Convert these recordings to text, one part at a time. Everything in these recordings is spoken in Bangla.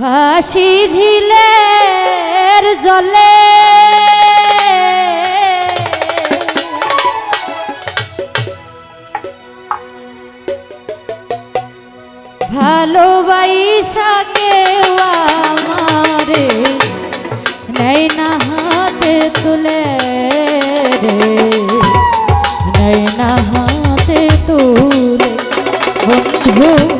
ভাসি ঝিলে জলে। ভালো কেউ আমারে নাই না তুলে রে। নাই না তুলে বন্ধু।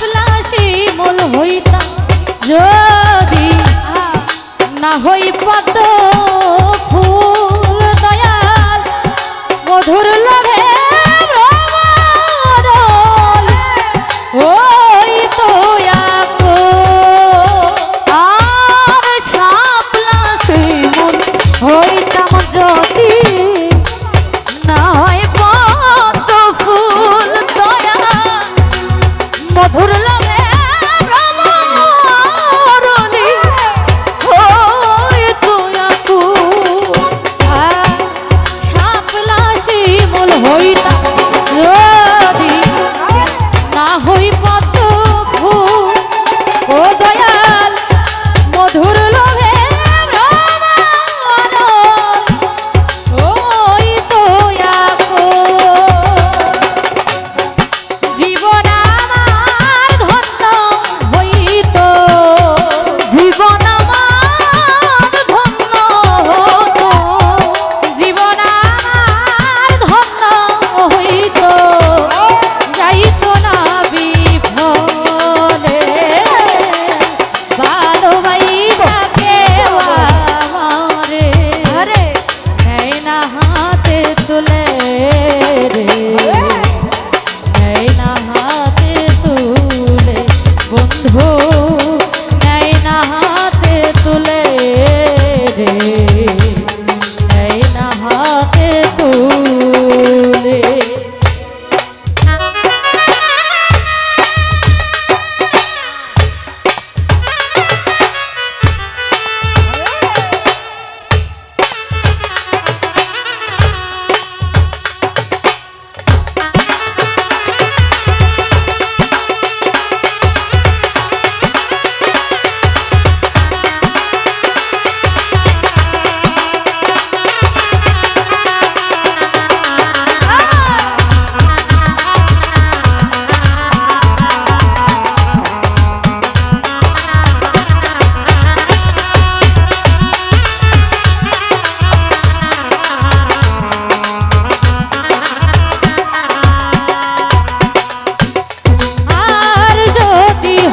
পাগলা শিমল হইতা। যদি না হই ফুল দয়াল মধুর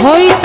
hoy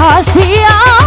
ভাসিয়া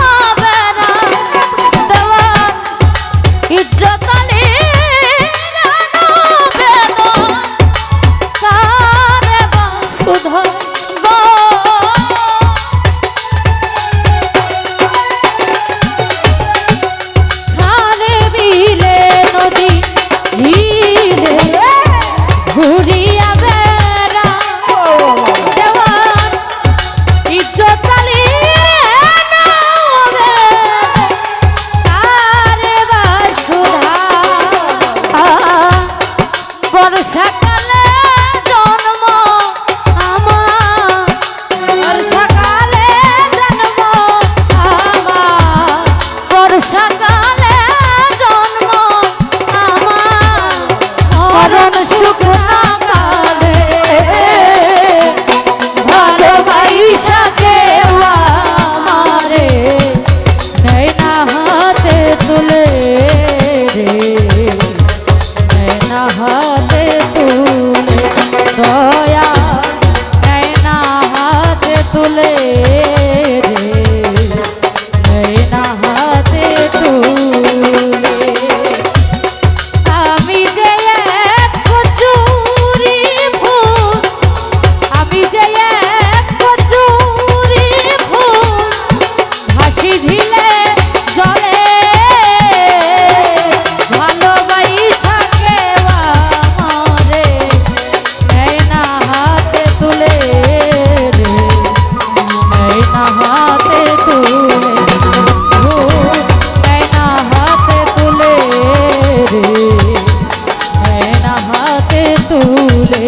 রসুলে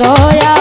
দয়া